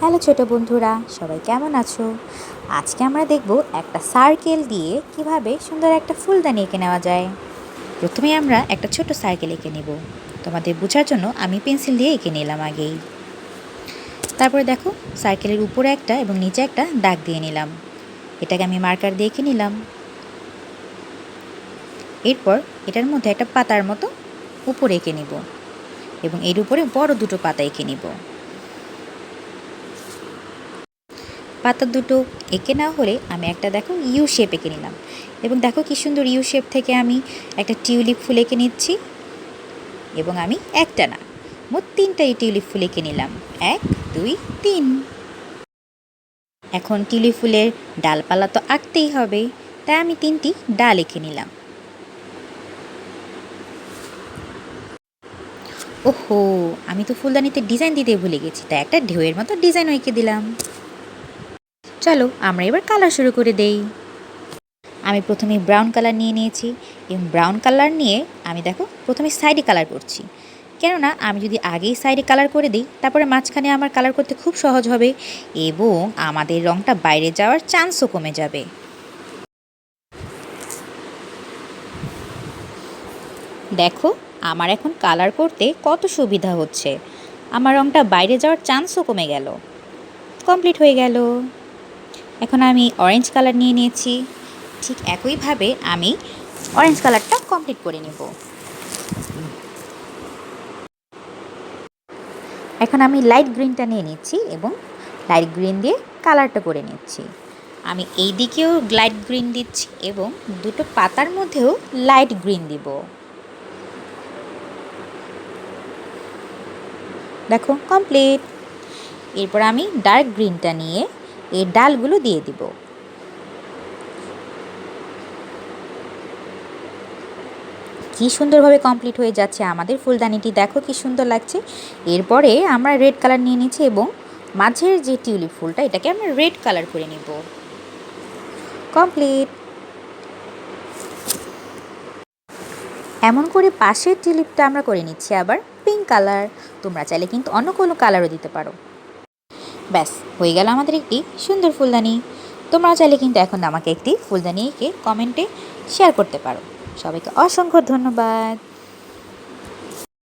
Hello ছোট বন্ধুরা, সবাই কেমন আছো? আজকে আমরা দেখব একটা সার্কেল দিয়ে কীভাবে সুন্দর একটা ফুলদানি এঁকে নেওয়া যায়। প্রথমে আমরা একটা ছোট সার্কেল এঁকে নেব। তোমাদের বোঝার জন্য আমি পেন্সিল দিয়ে এঁকে নিলাম আগেই। তারপরে দেখো সার্কেলের উপরে একটা এবং নিচে একটা দাগ দিয়ে নিলাম। এটাকে আমি মার্কার দিয়ে এঁকে নিলাম। এরপর এটার মধ্যে একটা পাতার মতো উপরে এঁকে নিব এবং এর উপরে বড় দুটো পাতা এঁকে নিব। পাতা দুটো এঁকে না হলে আমি একটা দেখো ইউ শেপ এঁকে নিলাম। এবং দেখো কি সুন্দর ইউ শেপ থেকে আমি একটা টিউলিপ ফুল এঁকে নিচ্ছি এবং আমি একটা না মোট তিনটাই টিউলিপ ফুল এঁকে নিলাম। এক, দুই, তিন। এখন টিউলিপ ফুলের ডালপালা তো আঁকতেই হবে, তাই আমি তিনটি ডাল এঁকে নিলাম। ওহো, আমি তো ফুলদানিতে ডিজাইন দিতে ভুলে গেছি, তাই একটা ঢেউয়ের মতো ডিজাইন এঁকে দিলাম। চলো, আমরা এবার কালার শুরু করে দেই। আমি প্রথমে ব্রাউন কালার নিয়ে নিয়েছি। এবং ব্রাউন কালার নিয়ে আমি দেখো, প্রথমে সাইডে কালার করছি। কেননা, আমি যদি আগেই সাইডে কালার করে দিই, তারপরে মাঝখানে আমার কালার করতে খুব সহজ হবে এবং আমাদের রঙটা বাইরে যাওয়ার চান্সও কমে যাবে। দেখো, আমার এখন কালার করতে কত সুবিধা হচ্ছে। আমার রঙটা বাইরে যাওয়ার চান্সও কমে গেল। কমপ্লিট হয়ে গেল। এখন আমি অরেঞ্জ কালার নিয়ে নিয়েছি। ঠিক একইভাবে আমি অরেঞ্জ কালারটা কমপ্লিট করে নেব। এখন আমি লাইট গ্রিনটা নিয়ে নিচ্ছি এবং লাইট গ্রিন দিয়ে কালারটা করে নিচ্ছি। আমি এই দিকেও লাইট গ্রিন দিচ্ছি এবং দুটো পাতার মধ্যেও লাইট গ্রিন দিব। দেখো কমপ্লিট এরপর আমি ডার্ক গ্রিনটা নিয়ে এই ডালগুলো দিয়ে দিব। কি সুন্দরভাবে কমপ্লিট হয়ে যাচ্ছে আমাদের ফুলদানিটি। দেখো কি সুন্দর লাগছে। এরপরে আমরা রেড কালার নিয়ে নিচ্ছি এবং মাঝের যে টিউলিপ ফুলটা, এটাকে আমরা রেড কালার করে নিব। কমপ্লিট এমন করে পাশের টিউলিপটা আমরা করে নিচ্ছি আবার পিঙ্ক কালার তোমরা চাইলে কিন্তু অন্য কোনো কালারও দিতে পারো। ব্যাস হয়ে গেল আমাদের একটি সুন্দর ফুলদানি। তোমরা চাইলে কিন্তু এখন আমাকে একটি ফুলদানি এঁকে কমেন্টে শেয়ার করতে পারো। সবাইকে অসংখ্য ধন্যবাদ।